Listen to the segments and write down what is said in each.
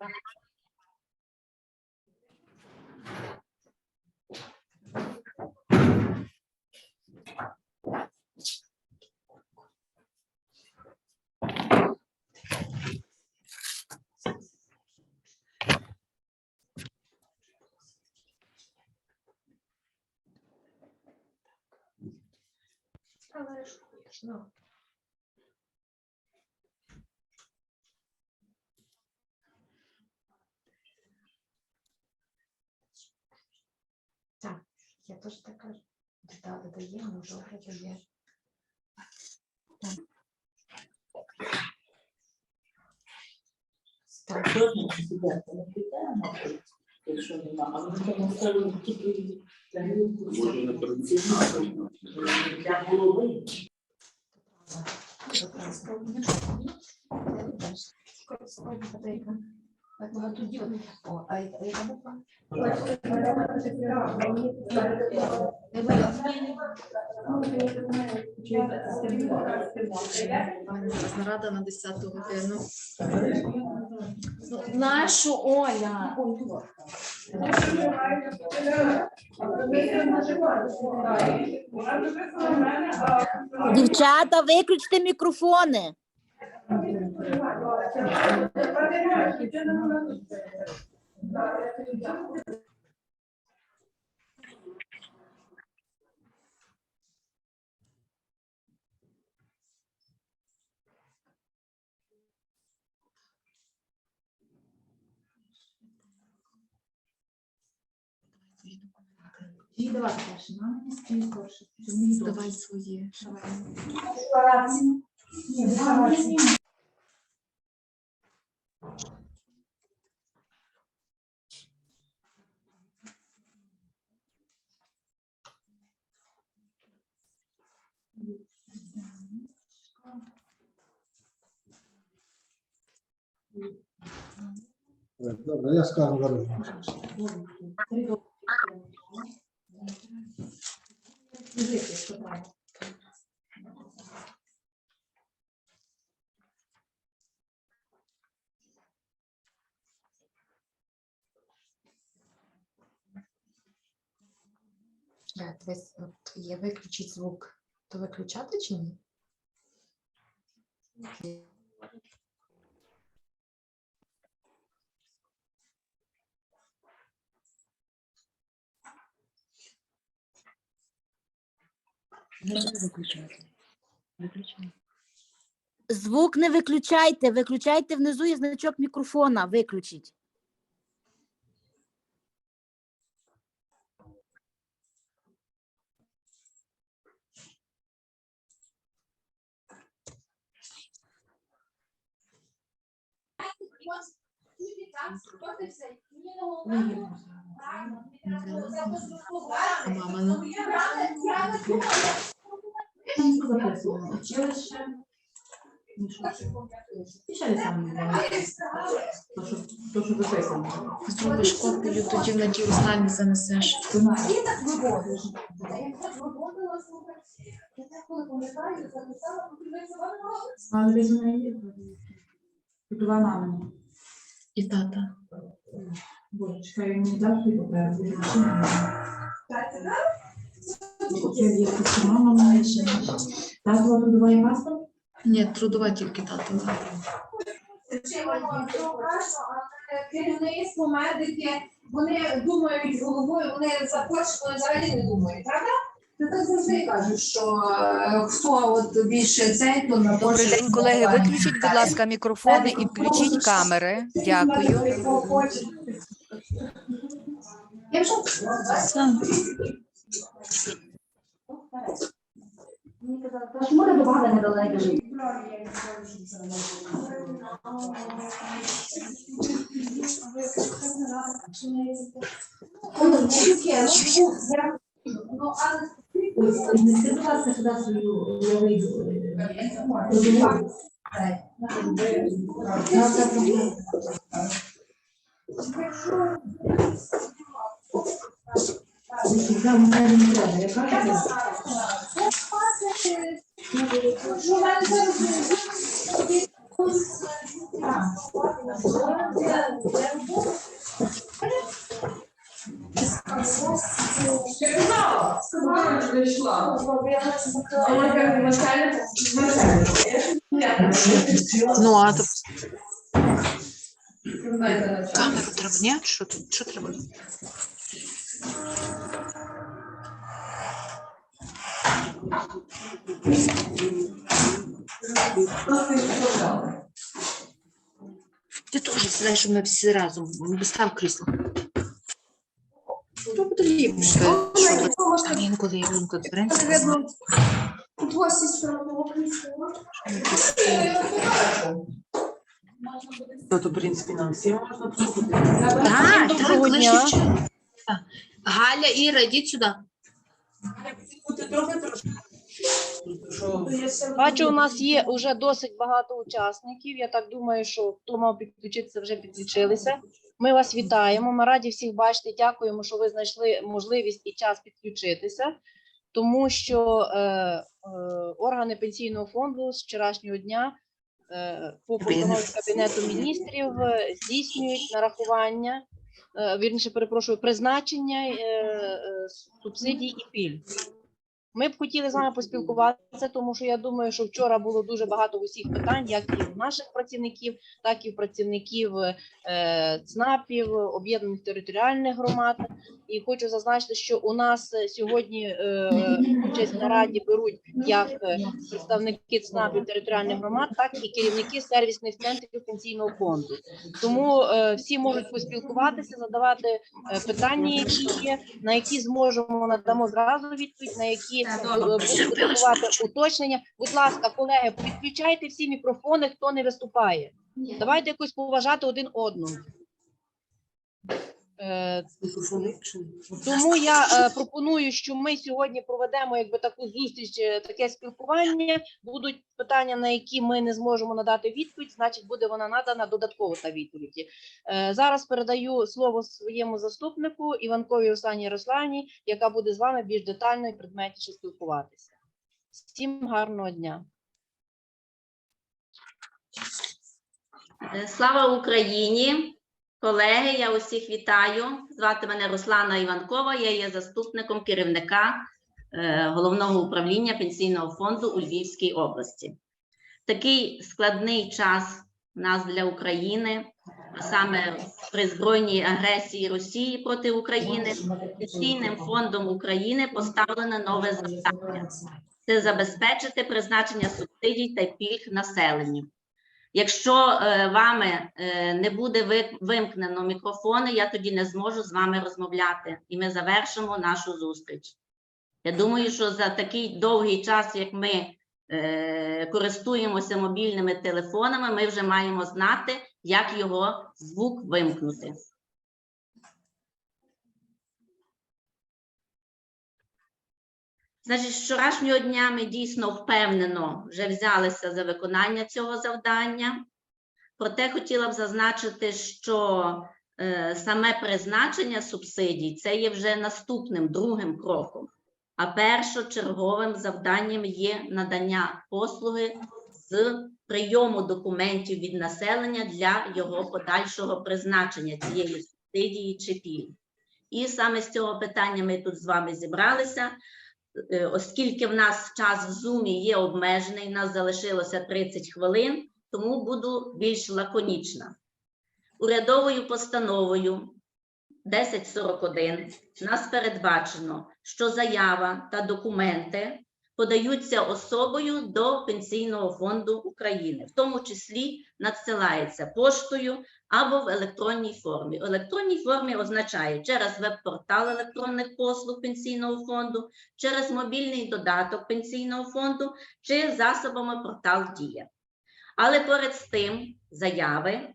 Так, я теж так кажу. Деталі дає. Так. Якщо нема, а ми там ставили тільки для грілку. Може, не перед- Для голови. О, а яка яка буква? Нарада на 10 годину. Ну, Нашу Оля. Дівчата, виключте мікрофони. Чи давати перше, мамі, чи скорше? Чи мені довше? Давай свої. швейні. Ні, давай. Добре, я скажу дивись, от Є виключить звук. То виключати чи ні? Звук не виключайте, виключайте внизу є значок мікрофона, виключіть. А мама ну. Училище. Зробиш копію, тоді в надію останні занесеш. Я так виводиш. Я так виводила, слухай, я так коли пам'ятаю, записала, потрібно Але. Два мами. І тата. Боже, чекай, мені завжди попереду. буде машина. Це є мама моя ще. Та була трудова і паспорт? Ні, трудова тільки тато. Керівництво, медики, вони думають головою, вони за Польщу вони взагалі не думають, правда? Ти так завжди кажуть, що е, хто от більше цей, то на Добрий день, колеги. Виключіть, будь ласка, мікрофони і включіть камери. Дякую. Я вже Чому не добавили недалеко жити? ну, але Там не треба, я кажу, що в мене зараз Сказала, що йшла. Вона «Вначале, вначале». Ну, а то камеру треба, ні? Що? Що треба? Ти теж сідай, щоб ми всі разом. Не став крісло. Що потрібно? Щоб там інколи є конференція. Тут ось із сторони Ну, то, в принципі, нам всім можна послухати. Так, так, лише Так. Галя, Іра, йдіть сюди. Бути трохи трошки. Бачу, у нас є вже досить багато учасників. Я так думаю, що хто мав підключитися, вже підключилися. Ми вас вітаємо. Ми раді всіх бачити. Дякуємо, що ви знайшли можливість і час підключитися, тому що е, е, органи пенсійного фонду з вчорашнього дня е, по постанові Кабінету міністрів е, здійснюють нарахування, е, вірніше перепрошую, призначення е, е, субсидій і пільг. Ми б хотіли з вами поспілкуватися, тому що я думаю, що вчора було дуже багато усіх питань, як і в наших працівників, так і в працівників е, ЦНАПів, об'єднаних територіальних громад. І хочу зазначити, що у нас сьогодні е, участь на раді беруть як е, представники ЦНАПів територіальних громад, так і керівники сервісних центрів пенсійного фонду. Тому е, всі можуть поспілкуватися, задавати е, питання, які є, на які зможемо надамо зразу відповідь, на які будуть уточнення. Будь ласка, колеги, підключайте всі мікрофони, хто не виступає. Давайте якось поважати один одного. Е, тому я е, пропоную, що ми сьогодні проведемо якби таку зустріч, е, таке спілкування. Будуть питання, на які ми не зможемо надати відповідь, значить буде вона надана додатково та відповіді. Зараз передаю слово своєму заступнику Іванковій Оксані Ярославні, яка буде з вами більш детально і предметніше спілкуватися. Всім гарного дня. Слава Україні! Колеги, я усіх вітаю. Звати мене Руслана Іванкова. Я є заступником керівника е, головного управління пенсійного фонду у Львівській області. Такий складний час у нас для України, а саме при збройній агресії Росії проти України, Пенсійним фондом України поставлено нове завдання це забезпечити призначення субсидій та пільг населенню. Якщо е, вами е, не буде вимкнено мікрофони, я тоді не зможу з вами розмовляти, і ми завершимо нашу зустріч. Я думаю, що за такий довгий час, як ми е, користуємося мобільними телефонами, ми вже маємо знати, як його звук вимкнути. Значить, з вчорашнього дня ми дійсно впевнено вже взялися за виконання цього завдання. Проте хотіла б зазначити, що е, саме призначення субсидій це є вже наступним другим кроком. А першочерговим завданням є надання послуги з прийому документів від населення для його подальшого призначення цієї субсидії чи пільги. І саме з цього питання ми тут з вами зібралися. Е, оскільки в нас час в зумі є обмежений, нас залишилося 30 хвилин, тому буду більш лаконічна. Урядовою постановою 1041 нас передбачено, що заява та документи подаються особою до Пенсійного фонду України, в тому числі надсилається поштою або в електронній формі. В електронній формі означає через веб-портал електронних послуг Пенсійного фонду, через мобільний додаток Пенсійного фонду чи засобами портал Дія. Але поряд з тим заяви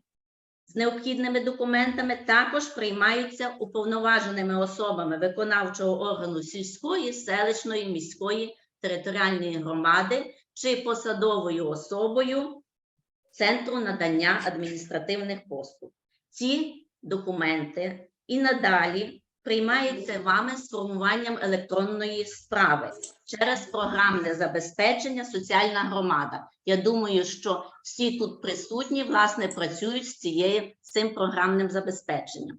з необхідними документами також приймаються уповноваженими особами виконавчого органу сільської, селищної, міської територіальної громади чи посадовою особою Центру надання адміністративних послуг. Ці документи і надалі приймається вами з формуванням електронної справи через програмне забезпечення соціальна громада. Я думаю, що всі тут присутні власне працюють з цією з цим програмним забезпеченням.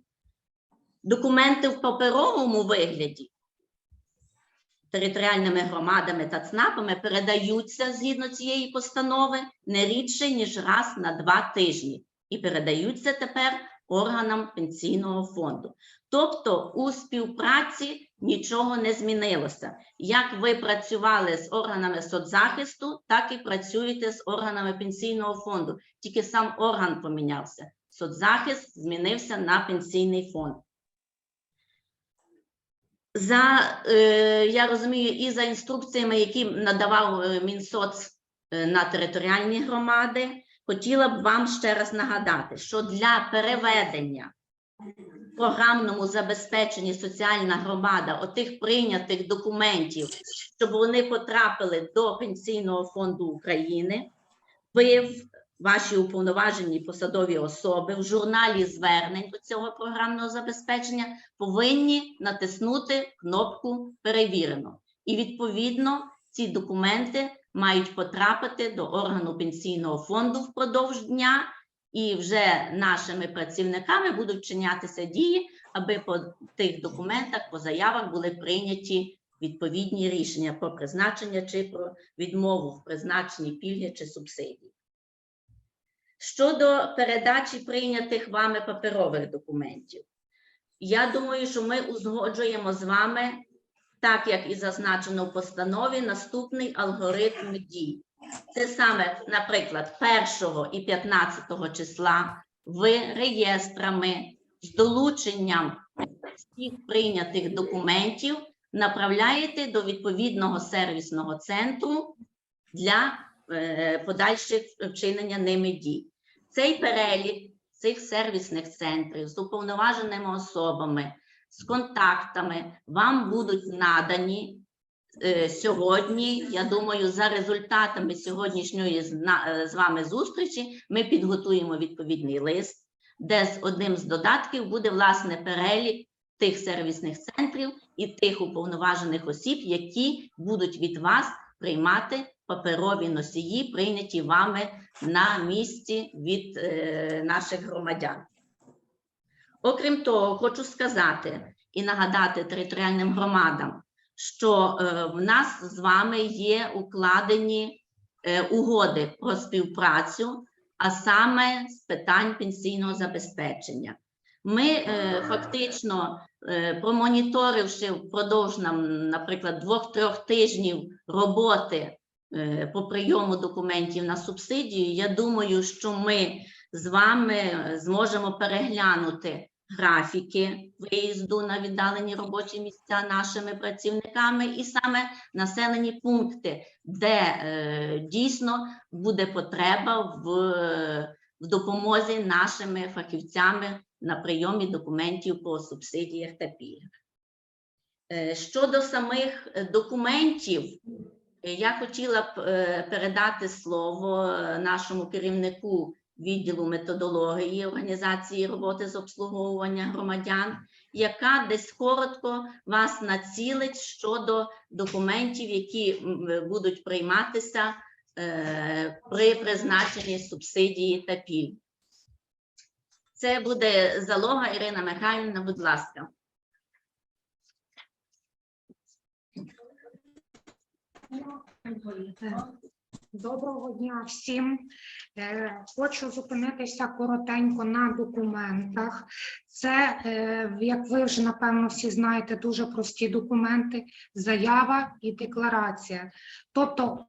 Документи в паперовому вигляді територіальними громадами та ЦНАПами передаються згідно цієї постанови не рідше ніж раз на два тижні і передаються тепер органам пенсійного фонду. Тобто у співпраці нічого не змінилося. Як ви працювали з органами соцзахисту, так і працюєте з органами пенсійного фонду. Тільки сам орган помінявся. Соцзахист змінився на пенсійний фонд. За е, я розумію, і за інструкціями, які надавав е, Мінсоц е, на територіальні громади, хотіла б вам ще раз нагадати, що для переведення в програмному забезпеченні соціальна громада отих прийнятих документів, щоб вони потрапили до Пенсійного фонду України, ви в ваші уповноважені посадові особи в журналі звернень до цього програмного забезпечення повинні натиснути кнопку Перевірено. І відповідно ці документи мають потрапити до органу пенсійного фонду впродовж дня, і вже нашими працівниками будуть вчинятися дії, аби по тих документах, по заявах були прийняті відповідні рішення про призначення чи про відмову в призначенні пільги чи субсидій. Щодо передачі прийнятих вами паперових документів, я думаю, що ми узгоджуємо з вами, так як і зазначено в постанові, наступний алгоритм дій. Це саме, наприклад, 1 і 15 числа ви реєстрами з долученням всіх прийнятих документів направляєте до відповідного сервісного центру для подальших вчинення ними дій. Цей перелік цих сервісних центрів з уповноваженими особами, з контактами вам будуть надані е, сьогодні. Я думаю, за результатами сьогоднішньої е, з вами зустрічі ми підготуємо відповідний лист, де з одним з додатків буде власне перелік тих сервісних центрів і тих уповноважених осіб, які будуть від вас приймати паперові носії, прийняті вами на місці від е, наших громадян. Окрім того, хочу сказати і нагадати територіальним громадам, що е, в нас з вами є укладені е, угоди про співпрацю, а саме з питань пенсійного забезпечення. Ми фактично, промоніторивши впродовж нам, наприклад, двох-трьох тижнів роботи по прийому документів на субсидію, я думаю, що ми з вами зможемо переглянути графіки виїзду на віддалені робочі місця нашими працівниками, і саме населені пункти, де е, дійсно буде потреба в, в допомозі нашими фахівцями на прийомі документів по субсидіях та пільгах. Е, Щодо самих е, документів, е, я хотіла б е, передати слово е, нашому керівнику відділу методології організації роботи з обслуговування громадян, яка десь коротко вас націлить щодо документів, які будуть прийматися е, при призначенні субсидії та пільг. Це буде залога Ірина Михайлівна, будь ласка. Доброго дня всім. Е, Хочу зупинитися коротенько на документах. Це, е, як ви вже напевно всі знаєте, дуже прості документи: заява і декларація. Тобто